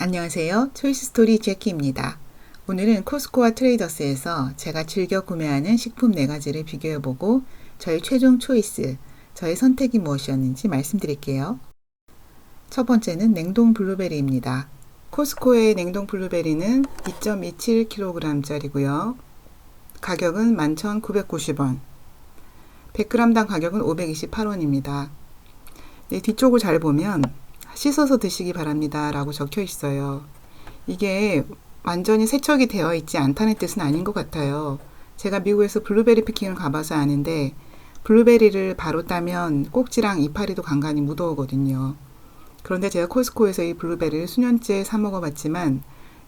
안녕하세요. 초이스 스토리 제키입니다. 오늘은 코스코와 트레이더스에서 제가 즐겨 구매하는 식품 4가지를 비교해보고 저의 최종 초이스, 저의 선택이 무엇이었는지 말씀드릴게요. 첫 번째는 냉동 블루베리입니다. 코스코의 냉동 블루베리는 2.27kg짜리고요. 가격은 11,990원. 100g당 가격은 528원입니다. 네, 뒤쪽을 잘 보면 씻어서 드시기 바랍니다. 라고 적혀 있어요. 이게 완전히 세척이 되어 있지 않다는 뜻은 아닌 것 같아요. 제가 미국에서 블루베리 피킹을 가봐서 아는데 블루베리를 바로 따면 꼭지랑 이파리도 간간히 묻어오거든요. 그런데 제가 코스코에서 이 블루베리를 수년째 사 먹어봤지만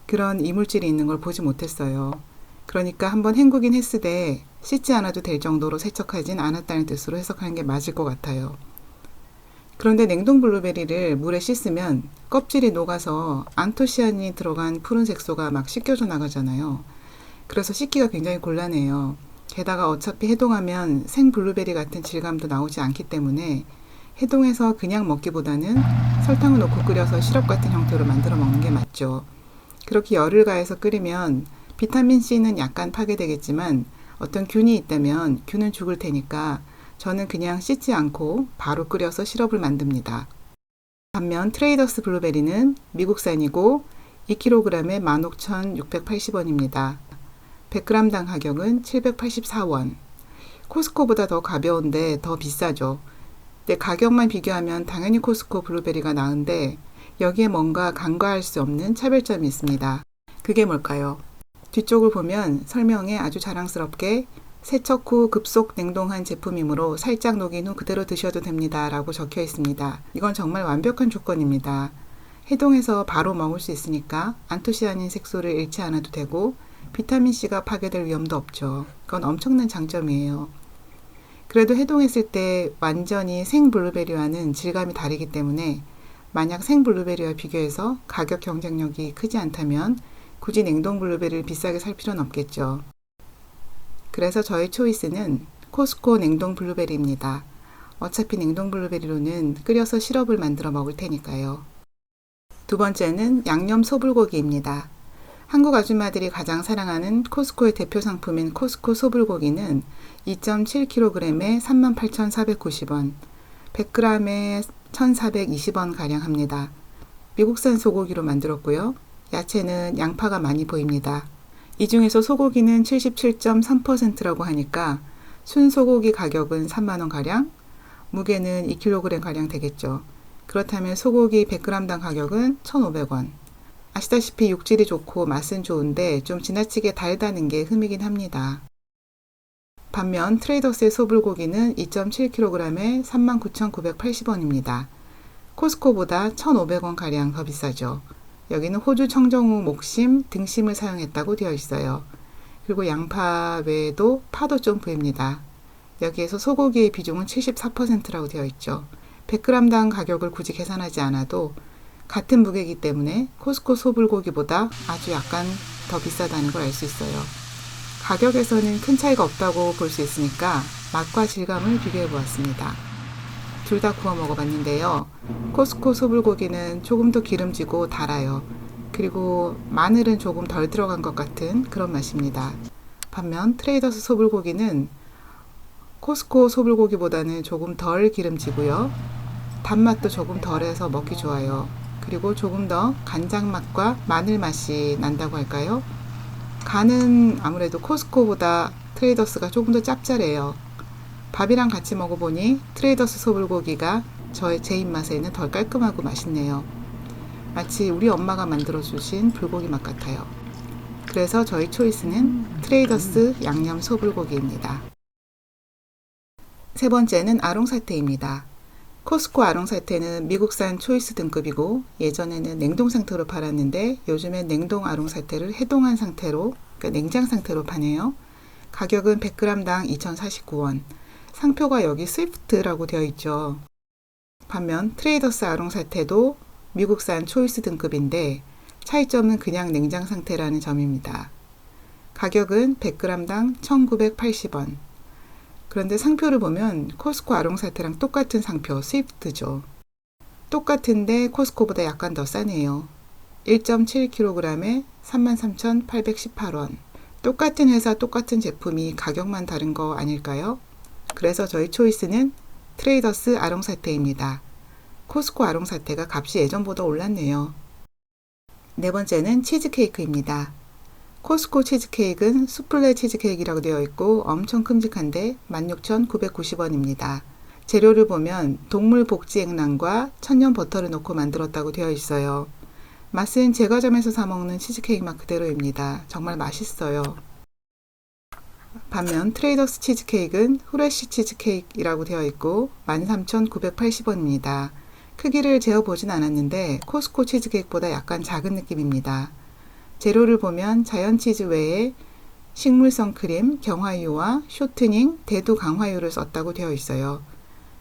그런 이물질이 있는 걸 보지 못했어요. 그러니까 한번 헹구긴 했으되 씻지 않아도 될 정도로 세척하진 않았다는 뜻으로 해석하는 게 맞을 것 같아요. 그런데 냉동 블루베리를 물에 씻으면 껍질이 녹아서 안토시아닌이 들어간 푸른 색소가 막 씻겨져 나가잖아요. 그래서 씻기가 굉장히 곤란해요. 게다가 어차피 해동하면 생 블루베리 같은 질감도 나오지 않기 때문에 해동해서 그냥 먹기보다는 설탕을 넣고 끓여서 시럽 같은 형태로 만들어 먹는 게 맞죠. 그렇게 열을 가해서 끓이면 비타민 C는 약간 파괴되겠지만 어떤 균이 있다면 균은 죽을 테니까 저는 그냥 씻지 않고 바로 끓여서 시럽을 만듭니다. 반면 트레이더스 블루베리는 미국산이고 2kg에 15,680원입니다. 100g당 가격은 784원. 코스코보다 더 가벼운데 더 비싸죠. 근데 가격만 비교하면 당연히 코스코 블루베리가 나은데 여기에 뭔가 간과할 수 없는 차별점이 있습니다. 그게 뭘까요? 뒤쪽을 보면 설명에 아주 자랑스럽게 세척 후 급속 냉동한 제품이므로 살짝 녹인 후 그대로 드셔도 됩니다. 라고 적혀 있습니다. 이건 정말 완벽한 조건입니다. 해동해서 바로 먹을 수 있으니까 안토시아닌 색소를 잃지 않아도 되고 비타민C가 파괴될 위험도 없죠. 그건 엄청난 장점이에요. 그래도 해동했을 때 완전히 생 블루베리와는 질감이 다르기 때문에 만약 생 블루베리와 비교해서 가격 경쟁력이 크지 않다면 굳이 냉동 블루베리를 비싸게 살 필요는 없겠죠. 그래서 저의 초이스는 코스코 냉동 블루베리입니다. 어차피 냉동 블루베리로는 끓여서 시럽을 만들어 먹을 테니까요. 두 번째는 양념 소불고기입니다. 한국 아줌마들이 가장 사랑하는 코스코의 대표 상품인 코스코 소불고기는 2.7kg에 38,490원, 100g에 1,420원 가량 합니다. 미국산 소고기로 만들었고요. 야채는 양파가 많이 보입니다. 이 중에서 소고기는 77.3%라고 하니까 순소고기 가격은 3만원 가량, 무게는 2kg 가량 되겠죠. 그렇다면 소고기 100g당 가격은 1,500원. 아시다시피 육질이 좋고 맛은 좋은데 좀 지나치게 달다는 게 흠이긴 합니다. 반면 트레이더스의 소불고기는 2.7kg에 39,980원입니다. 코스코보다 1,500원 가량 더 비싸죠. 여기는 호주 청정우 목심, 등심을 사용했다고 되어 있어요. 그리고 양파 외에도 파도 좀 보입니다. 여기에서 소고기의 비중은 74%라고 되어 있죠. 100g당 가격을 굳이 계산하지 않아도 같은 무게이기 때문에 코스코 소불고기보다 아주 약간 더 비싸다는 걸 알 수 있어요. 가격에서는 큰 차이가 없다고 볼 수 있으니까 맛과 질감을 비교해 보았습니다. 둘 다 구워 먹어봤는데요. 코스코 소불고기는 조금 더 기름지고 달아요. 그리고 마늘은 조금 덜 들어간 것 같은 그런 맛입니다. 반면 트레이더스 소불고기는 코스코 소불고기보다는 조금 덜 기름지고요. 단맛도 조금 덜해서 먹기 좋아요. 그리고 조금 더 간장 맛과 마늘 맛이 난다고 할까요? 간은 아무래도 코스코보다 트레이더스가 조금 더 짭짤해요. 밥이랑 같이 먹어보니 트레이더스 소불고기가 저의 제 입맛에는 덜 깔끔하고 맛있네요. 마치 우리 엄마가 만들어주신 불고기 맛 같아요. 그래서 저희 초이스는 트레이더스 양념 소불고기입니다. 세 번째는 아롱사태입니다. 코스코 아롱사태는 미국산 초이스 등급이고 예전에는 냉동 상태로 팔았는데 요즘엔 냉동 아롱사태를 해동한 상태로 그러니까 냉장 상태로 파네요. 가격은 100g당 2,049원. 상표가 여기 스위프트라고 되어 있죠. 반면 트레이더스 아롱 사태도 미국산 초이스 등급인데 차이점은 그냥 냉장 상태라는 점입니다. 가격은 100g당 1,980원. 그런데 상표를 보면 코스코 아롱 사태랑 똑같은 상표 스위프트죠. 똑같은데 코스코보다 약간 더 싸네요. 1.7kg에 33,818원. 똑같은 회사 똑같은 제품이 가격만 다른 거 아닐까요? 그래서 저희 초이스는 트레이더스 아롱 사태입니다. 코스코 아롱 사태가 값이 예전보다 올랐네요. 네 번째는 치즈케이크입니다. 코스코 치즈케이크는 수플레 치즈케이크라고 되어 있고 엄청 큼직한데 16,990원입니다. 재료를 보면 동물 복지액란과 천연 버터를 넣고 만들었다고 되어 있어요. 맛은 제과점에서 사 먹는 치즈케이크 맛 그대로입니다. 정말 맛있어요. 반면 트레이더스 치즈케이크는 후레쉬 치즈케이크라고 되어 있고 13,980원입니다. 크기를 재어보진 않았는데 코스코 치즈케이크보다 약간 작은 느낌입니다. 재료를 보면 자연 치즈 외에 식물성 크림, 경화유와 쇼트닝, 대두 강화유를 썼다고 되어 있어요.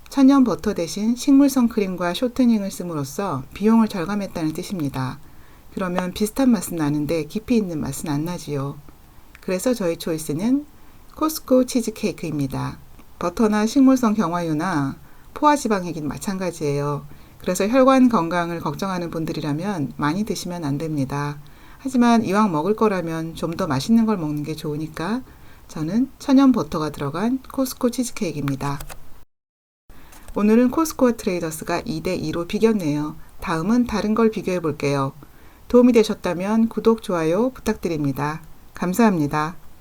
천연 버터 대신 식물성 크림과 쇼트닝을 씀으로써 비용을 절감했다는 뜻입니다. 그러면 비슷한 맛은 나는데 깊이 있는 맛은 안 나지요. 그래서 저희 초이스는 코스코 치즈케이크입니다. 버터나 식물성 경화유나 포화지방이긴 마찬가지예요. 그래서 혈관 건강을 걱정하는 분들이라면 많이 드시면 안 됩니다. 하지만 이왕 먹을 거라면 좀 더 맛있는 걸 먹는 게 좋으니까 저는 천연 버터가 들어간 코스코 치즈케이크입니다. 오늘은 코스코와 트레이더스가 2대2로 비겼네요. 다음은 다른 걸 비교해 볼게요. 도움이 되셨다면 구독, 좋아요 부탁드립니다. 감사합니다.